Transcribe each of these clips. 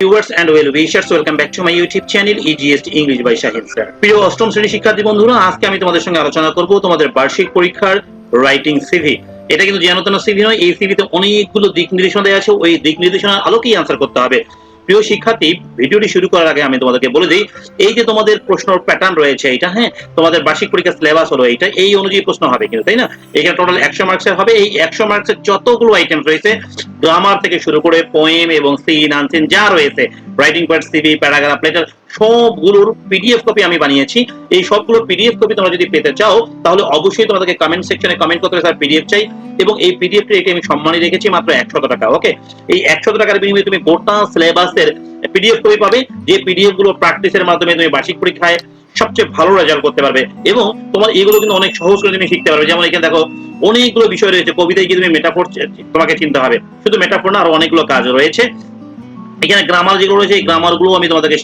viewers and well wishers, welcome back to my youtube channel EGS English by Shahid sir. প্রিয় অষ্টম শ্রেণির শিক্ষার্থী বন্ধুরা, আজকে আমি তোমাদের সঙ্গে আলোচনা করব তোমাদের বার্ষিক পরীক্ষার রাইটিং সিভি এটা কিন্তু যেন সিভি নয়, এই সিভিতে অনেকগুলো দিক নির্দেশনা দেওয়া আছে, ওই দিক নির্দেশনার আলোকেই আনসার করতে হবে। প্রিয় শিক্ষার্থী, ভিডিওটি শুরু করার আগে আমি তোমাদেরকে বলে দিই, এই যে তোমাদের প্রশ্ন প্যাটার্ন রয়েছে এটা হ্যাঁ তোমাদের বার্ষিক পরীক্ষা সিলেবাস হলো এইটা, এই অনুযায়ী প্রশ্ন হবে কিন্তু, তাই না? এখানে টোটাল একশো মার্কসের হবে, এই একশো মার্কসের যতগুলো আইটেম রয়েছে গ্রামার থেকে শুরু করে পোয়েম এবং সিন আনসিন যা রয়েছে writing part CV paragraph letter সবগুলোর পিডিএফ কপি আমি বানিয়েছি। এই সবগুলো পিডিএফ কপি তোমরা যদি পেতে চাও, তাহলে অবশ্যই তোমাদেরকে কমেন্ট সেকশনে কমেন্ট করতে স্যার পিডিএফ চাই এবং এই পিডিএফ টি আমি সম্মানী রেখেছি মাত্র একশত টাকা ওকে এই একশত টাকার বিনিময়ে তুমি গোটা সিলেবাসের পিডিএফ কপি পাবে, যে পিডিএফগুলো প্র্যাকটিসের মাধ্যমে তুমি বার্ষিক পরীক্ষায় সবচেয়ে ভালো রেজাল্ট করতে পারবে এবং তোমার এগুলো কিন্তু অনেক সহজ করে তুমি শিখতে পারবে। যেমন এখানে দেখো, অনেকগুলো বিষয় রয়েছে, কবিতায় কি তুমি মেটাফোর তোমাকে চিনতে হবে। শুধু মেটাফোর না, আরও অনেকগুলো কাজ রয়েছে। এখানে গ্রামার যেগুলো রয়েছে, এই গ্রামারগুলো আমি তোমাদেরকে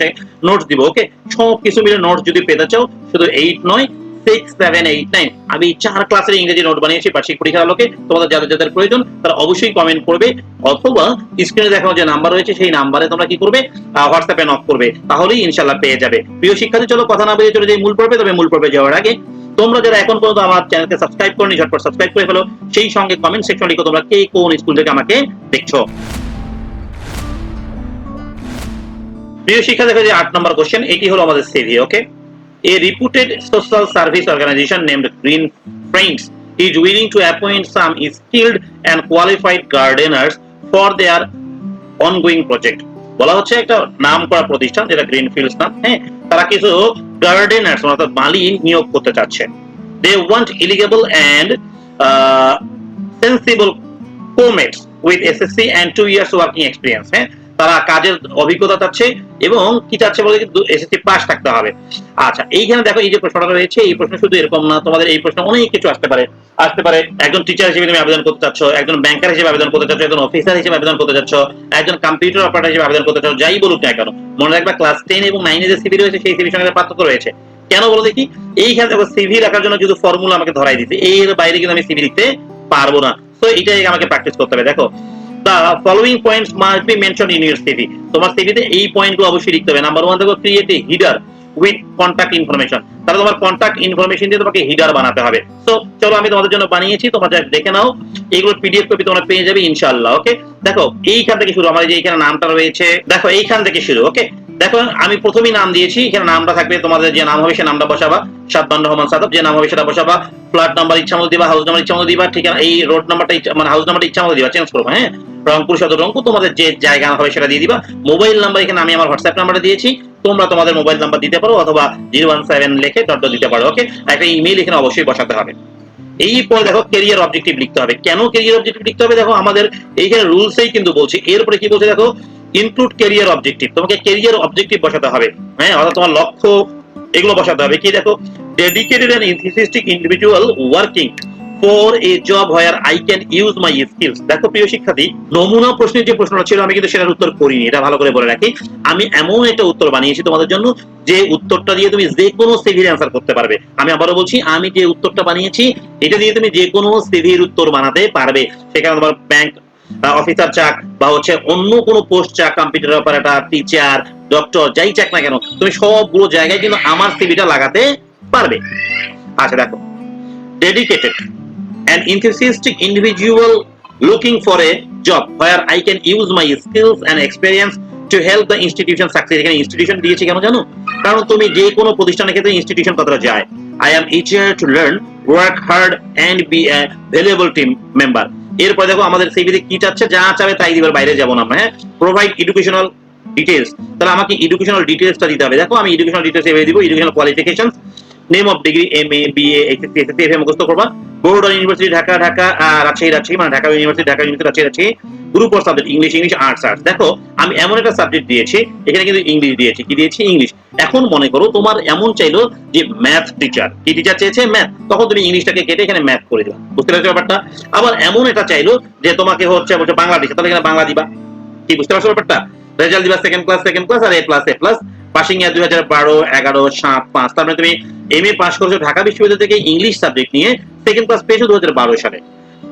নোটস দিব ওকে সব কিছু মিলে নোটস যদি পেতে চাও, শুধু এইট নয় সিক্স সেভেন এইট নাইন আমি চার ক্লাসের ইংরেজি নোট বানিয়েছি বার্ষিক পরীক্ষার আলোকে তোমাদের যাদের যাদের প্রয়োজন, তারা অবশ্যই কমেন্ট করবে, অথবা স্ক্রিনে দেখানো যে নাম্বার রয়েছে, সেই নাম্বারে তোমরা কি করবে হোয়াটসঅ্যাপে নক করবে, তাহলেই ইনশাল্লাহ পেয়ে যাবে। প্রিয় শিক্ষার্থী, চলো কথা না বেরিয়ে চলে যাই মূল পর্বে, তবে মূল পর্বে যাওয়ার আগে, তোমরা যারা এখন পর্যন্ত আমার চ্যানেলকে সাবস্ক্রাইব করনি, ঝটপট সাবস্ক্রাইব করে ফেলো। সেই সঙ্গে কমেন্ট সেকশন লিখো তোমরা কে কোন স্কুল থেকে আমাকে দেখছ। প্রিয় শিক্ষা দেখা যায় আট নম্বর কোশ্চেন এটি হলো আমাদের CV okay A reputed social service organization named Green Friends is willing to appoint some skilled and qualified gardeners for their ongoing project. বলা হচ্ছে একটা নাম করা প্রতিষ্ঠান, যেটা গ্রিন ফিল্ডস নাম হ্যাঁ? তারা কিছু গার্ডেনার্স অর্থাৎ মালি নিয়োগ করতে চাচ্ছে। They want eligible and sensible comets with SSC and two years working experience হ্যাঁ? তারা কাজের অভিজ্ঞতা চাচ্ছে এবং কি চাচ্ছে বলে কিন্তু এসএসসি পাস থাকতে হবে। আচ্ছা এইখানে দেখো এই যে প্রশ্নটা রয়েছে, এই প্রশ্ন শুধু এরকম না, তোমাদের এই প্রশ্ন অনেক কিছু আসতে পারে। আসতে পারে একজন টিচার হিসেবে তুমি আবেদন করতে চাচ্ছ, একজন ব্যাংকার হিসেবে আবেদন করতে চাচ্ছ, একজন অফিসার হিসেবে আবেদন করতে চাচ্ছ, একজন কম্পিউটার অপারেটর হিসেবে আবেদন করতে চাচ্ছ, যাই বলুক না কেন, মনে রাখবা ক্লাস টেন এবং নাইনে যে সিভি রয়েছে, সেই সিভির সঙ্গে পার্থক্য রয়েছে। কেন বলো দেখি? এইখানে দেখো সিভি রাখার জন্য যদি ফর্মুলা আমাকে ধরাই দিতে এর বাইরে কিন্তু আমি সিভি লিখতে পারব না। তো এটাই আমাকে প্র্যাকটিস করতে হবে। দেখো the following points must be mentioned in your CV তোমার সিভিতে এই পয়েন্টগুলো অবশ্যই লিখতে হবে। নাম্বার ওয়ান দেখো create a header with contact information তাহলে তোমার কন্টাক্ট ইনফরমেশন দিয়ে তোমাকে হিডার বানাতে হবে। সো চলো আমি তোমাদের জন্য বানিয়েছি, তোমরা দেখে নাও। এগুলো পিডিএফ কপি তোমরা পেয়ে যাবে, ইনশাআল্লাহ ওকে দেখো, এইখান থেকে শুরু আমার যে এইখানে নামটা রয়েছে, দেখো, এইখান থেকে শুরু ওকে দেখো, আমি প্রথমেই নাম দিয়েছি, এখানে নামটা থাকবে, তোমাদের যে নাম হবে, সে নামটা বসাবা। সাদবান রহমান সাদব, যে নাম হবে, সেটা বসাবা। ফ্ল্যাট নাম্বার ইচ্ছা মতো দিবা হাউস নাম্বার ইচ্ছা মতো দিবা, ঠিকানা, এই রোড নাম্বারটা মানে হাউস নাম্বারটা ইচ্ছা মতো দিবা চেঞ্জ করব হ্যাঁ? রংপুর সদর রংপুর, তোমাদের যে জায়গা হবে সেটা দিয়ে দিবা। মোবাইল নাম্বার এখানে আমি আমার হোয়াটসঅ্যাপ নাম্বারটা দিয়েছি। তোমরা তোমাদের মোবাইল নাম্বার দিতে পারো অথবা জিরো ওয়ান সেভেন লিখে ডট দিতে পারো, ওকে? একটা ইমেল এখানে অবশ্যই বসাতে হবে। এই পরে দেখো কেরিয়ার অবজেক্টিভ লিখতে হবে। কেন কেরিয়ার অবজেক্টিভ লিখতে হবে? দেখো আমাদের এইখানে রুলসেই কিন্তু বলছি। এরপরে কি বলছে দেখো? ইনক্লুড কেরিয়ার অবজেক্টিভ তোমাকে কেরিয়ার অবজেক্টিভ বসাতে হবে। হ্যাঁ অর্থাৎ তোমার লক্ষ্য এগুলো বসাতে হবে। কি দেখো? Dedicated and enthusiastic individual working for a job where I can use my skills দেখো প্রিয় শিক্ষার্থী, নমুনা প্রশ্নের যে প্রশ্নটা ছিল, আমি কিন্তু সেটার উত্তর করিনি, এটা ভালো করে বলে রাখি। আমি এমন একটা উত্তর বানিয়েছি তোমাদের জন্য, যে উত্তরটা দিয়ে তুমি যে কোনো সিভির অ্যান্সার করতে পারবে। আমি আবারও বলছি, আমি যে উত্তরটা বানিয়েছি, এটা দিয়ে তুমি যে কোনো সিভির উত্তর বানাতে পারবে। সেখানে তোমার ব্যাংক অফিসার চাক, বা হচ্ছে অন্য কোনো পোস্ট চাক কম্পিউটার অপারেটর টিচার ডক্টর যাই চাক না কেন, তুমি সবগুলো জায়গায় কিন্তু আমার সিভিটা লাগাতে পারবে। আচ্ছা দেখো। Dedicated an enthusiastic individual looking for a job where I can use my skills and experience to help the institution succeed এখানে ইনস্টিটিউশন দিয়েছি কেন জানো? কারণ তুমি যে কোনো প্রতিষ্ঠানের ক্ষেত্রে ইনস্টিটিউশন কথাটা যায়। I am eager to learn, work hard and be a valuable team member এরপরে দেখো আমাদের সিভিতে কি চাচ্ছে? যা চাবে তাই দিবার বাইরে যাব না আমরা হ্যাঁ? প্রোভাইড এডুকেশনাল ডিটেলস তাহলে আমাকে এডুকেশনাল ডিটেলসটা দিতে হবে। দেখো আমি এডুকেশনাল ডিটেলস এভাবে দিব educational qualification name of degree M A B A SSC SSC এভাবে মুখস্থ করবা। বোর্ড ইউনিভার্সিটি ঢাকা ঢাকা রাজশাহী রাজশাহী মানে Dhaka university Dhaka university Rajshahi Rajshahi. Group of subject English English arts arts দেখো, আমি এমন একটা সাবজেক্ট দিয়েছি, এখানে কিন্তু ইংলিশ দিয়েছি। কি দিয়েছি? ইংলিশ এখন মনে করো, তোমার এমন চাইলো যে ম্যাথ টিচার কি টিচার চেয়েছে? ম্যাথ তখন তুমি ইংলিশটাকে কেটে এখানে ম্যাথ করে দিবা। বুঝতে পারছ ব্যাপারটা? আবার এমন এটা চাইলো যে তোমাকে হচ্ছে, বলছে বাংলা টিচার তাহলে এখানে বাংলা দিবা। কি, বুঝতে পারছ ব্যাপারটা? রেজাল্ট দিবা second class second class R A plus A plus passing year দুই হাজার বারো, এগারো, সাত, পাঁচ। তার মানে তুমি এম এ পাস করেছ ঢাকা বিশ্ববিদ্যালয় থেকে ইংলিশ সাবজেক্ট নিয়ে সেকেন্ড ক্লাস পেয়েছ দু হাজার বারো সালে।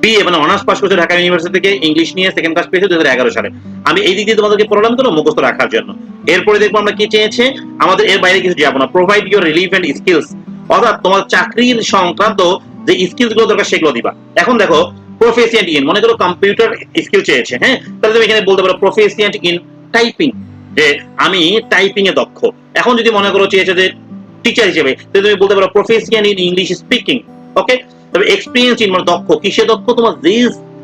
বিএ মানে অনার্স পাস করেছে ঢাকা ইউনিভার্সিটি থেকে ইংলিশ নিয়ে সেকেন্ড ক্লাস পেয়েছে দু হাজার এগারো সালে। আমি এই দিক দিয়ে তোমাদেরকে পড়ালাম তো মুখস্থ রাখার জন্য। এরপরে দেখব আমরা কি চেয়েছে। আমাদের এর বাইরে কিছু যাব না। প্রোভাইড ইউর রিলিভেন্ট স্কিলস অর্থাৎ তোমার চাকরির সংক্রান্ত যে স্কিলসগুলো দরকার, সেগুলো দিবা। এখন দেখো প্রফেসিয়েন্ট ইন মনে করো কম্পিউটার স্কিল চেয়েছে হ্যাঁ? তাহলে তুমি এখানে বলতে পারো প্রফেসিয়েন্ট ইন টাইপিং যে আমি টাইপিং এ দক্ষ। এখন যদি মনে করো চেয়েছে যে টিচার হিসেবে তুমি বলতে পারো proficient in English speaking okay তবে এক্সপিরিয়েন্স ইন মানে দক্ষ। কিসে দক্ষ? তোমার যে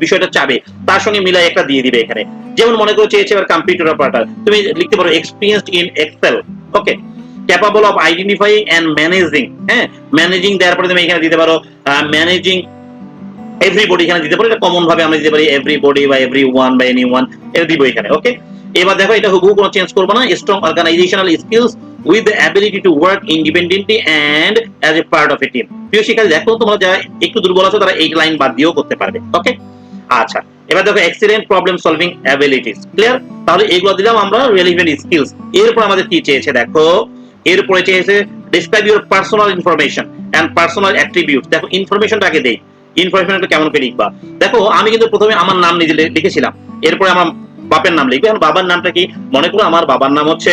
বিষয়টা চাবে। তার সঙ্গে মিলাই একটা দিয়ে দিবে এখানে। যেমন মনে করো চেয়েছে এবার কম্পিউটার অপারেটর তুমি লিখতে পারো experience in Excel okay capable of identifying and managing হ্যাঁ? ম্যানেজিং দেওয়ার পরে তুমি এখানে দিতে পারো ম্যানেজিং এভরিবডি এখানে দিতে পারো। এটা কমন ভাবে আমরা দিতে পারি এভরিবডি বা এভরি ওয়ান বা এনি ওয়ান এটা দিব এখানে ওকে এবার দেখো, এটা হুবহু কোনো চেঞ্জ করব না। Strong organisational skills with the ability to work independently and as a part of a team প্রিয় শিক্ষার্থী, দেখো, তোমরা যারা একটু দুর্বল আছো, তারা এই লাইন বাদ দিয়েও করতে পারবে ওকে আচ্ছা এবার দেখো excellent problem solving abilities clear তাহলে এইগুলো দিলাম আমরা রিলেভেন্ট স্কিলস এরপর আমাদের কি চেয়েছে, দেখো? এরপরে চেয়েছে describe your personal information and personal attribute দেখো ইনফরমেশনটা আগে দেই। ইনফরমেশনটা কেমন করে লিখবা? দেখো, আমি কিন্তু প্রথমে আমার নাম নিজে লিখেছিলাম। এরপরে আমার বাপের নাম লিখবে। এখন বাবার নামটা কি? মনে করো আমার বাবার নাম হচ্ছে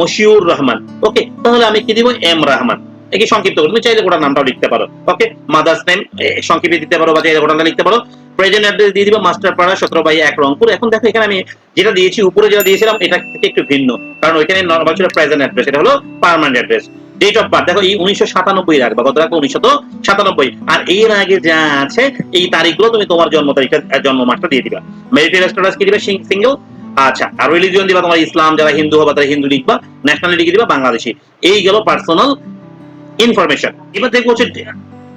মশিউর রহমান। ওকে তাহলে আমি কি দিব? এম রহমান। একে সংক্ষিপ্ত করে তুমি চাইলে গোটা নামটাও লিখতে পারো। ওকে মাদার্স নেম সংক্ষেপে দিতে পারো বা চাইলে গোটা লিখতে পারো। প্রেজেন্ট অ্যাড্রেস দিয়ে দিবা মাস্টার পাড়া সতেরো বাই এক রংপুর। এখন দেখো এখানে আমি যেটা দিয়েছি, উপরে যেটা দিয়েছিলাম, এটা থেকে একটু ভিন্ন। কারণ ওইখানে নর্মাল ছিল প্রেজেন্ট অ্যাড্রেস এটা হলো permanent address date of birth দেখো এই উনিশশো সাতানব্বই রাখবা কত রাখব উনিশশো সাতানব্বই। আর এর আগে যা আছে এই তারিখগুলো তুমি তোমার জন্ম তারিখটা আহ, জন্ম মাসটা দিয়ে দিবা। মেরিটাল স্ট্যাটাস কি দিবে? সিঙ্গেল আচ্ছা আর রিলিজিয়ন দিবা তোমার ইসলাম যারা হিন্দু হবে তারা হিন্দু লিখবা ন্যাশনালিটি দিবা? বাংলাদেশি। এই গেল পার্সোনাল ইনফরমেশন এবার দেখব হচ্ছে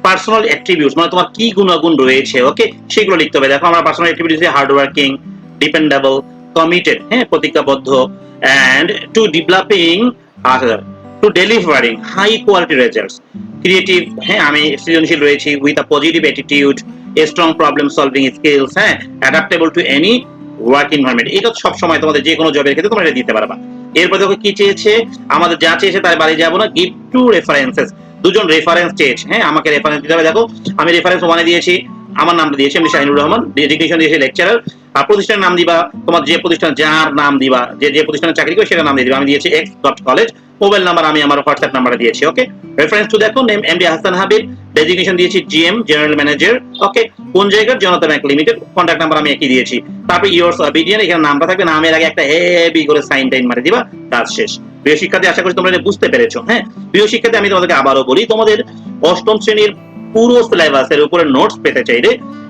পার্সোনাল অ্যাট্রিবিউটস মানে তোমার কি গুণাগুণ রয়েছে ওকে সেগুলো লিখতে হবে। দেখো আমরা personal attributes hard working dependable committed হ্যাঁ? প্রতিজ্ঞাবদ্ধ অ্যান্ড টু ডেভেলপিং আচ্ছা। To delivering high quality results creative হ্যাঁ আমি সৃজনশীল রয়েছি with a positive attitude a strong problem solving skills হ্যাঁ adaptable to any work environment এটা সব সময় তোমাদের যে কোনো জবের ক্ষেত্রে তোমরা এটা দিতে পারবা। এরপর দেখো কি চেয়েছে? আমাদের যা চেয়েছে তার বাড়ি যাব না গিভ টু রেফারেন্সেস দুজন রেফারেন্স চেয়েছে হ্যাঁ আমাকে রেফারেন্স দিতে হবে। দেখো, আমি রেফারেন্স ওয়ানে দিয়েছি, আমার নামটা দিয়েছি আমি শাহিনুর রহমান ডেজিগনেশন দিয়েছি লেকচারার আর প্রতিষ্ঠানের নাম দিবা, তোমার যে প্রতিষ্ঠান যার নাম দিবা, যে যে প্রতিষ্ঠানে চাকরি করে সেটা নাম দিয়ে দিবা। আমি দিয়েছি X dot college mobile number আমি আমার হোয়াটসঅ্যাপ নাম্বারে দিয়েছি ওকে রেফারেন্স টু দেখো name MD Hasan Habib designation দিয়েছি জিএম জেনারেল ম্যানেজার ওকে কোন জায়গার? Janata bank limited contact number আমি একই দিয়েছি। তারপর ইয়ার্স বিডিএন এখানে নামটা থাকবে নামের আগে একটা হেভি করে সাইন টাইন মারে দিবা, কাজ শেষ। প্রিয় শিক্ষার্থী, আশা করি তোমরা এটা বুঝতে পেরেছ হ্যাঁ? প্রিয় শিক্ষার্থী, আমি তোমাদেরকে আবারও বলি, তোমাদের অষ্টম শ্রেণির পুরো সিলেবাসের উপরে নোটস পেতে চাইলে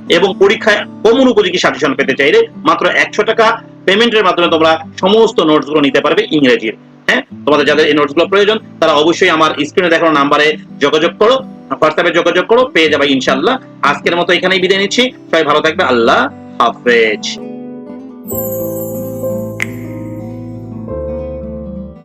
এবং পরীক্ষায় কমন উপযোগী সাজেশন পেতে চাইলে মাত্র একশো টাকা পেমেন্টের মাধ্যমে তোমরা সমস্ত নোটসগুলো নিতে পারবে ইংরেজির। হ্যাঁ? তোমাদের যাদের এই নোটসগুলো প্রয়োজন, তারা অবশ্যই আমার স্ক্রিনে দেখানো নাম্বারে যোগাযোগ করো হোয়াটসঅ্যাপে যোগাযোগ করো, পেয়ে যাবে ইনশাল্লাহ আজকের মতো এখানেই বিদায় নিচ্ছি। সবাই ভালো থাকবে। আল্লাহ হাফেজ।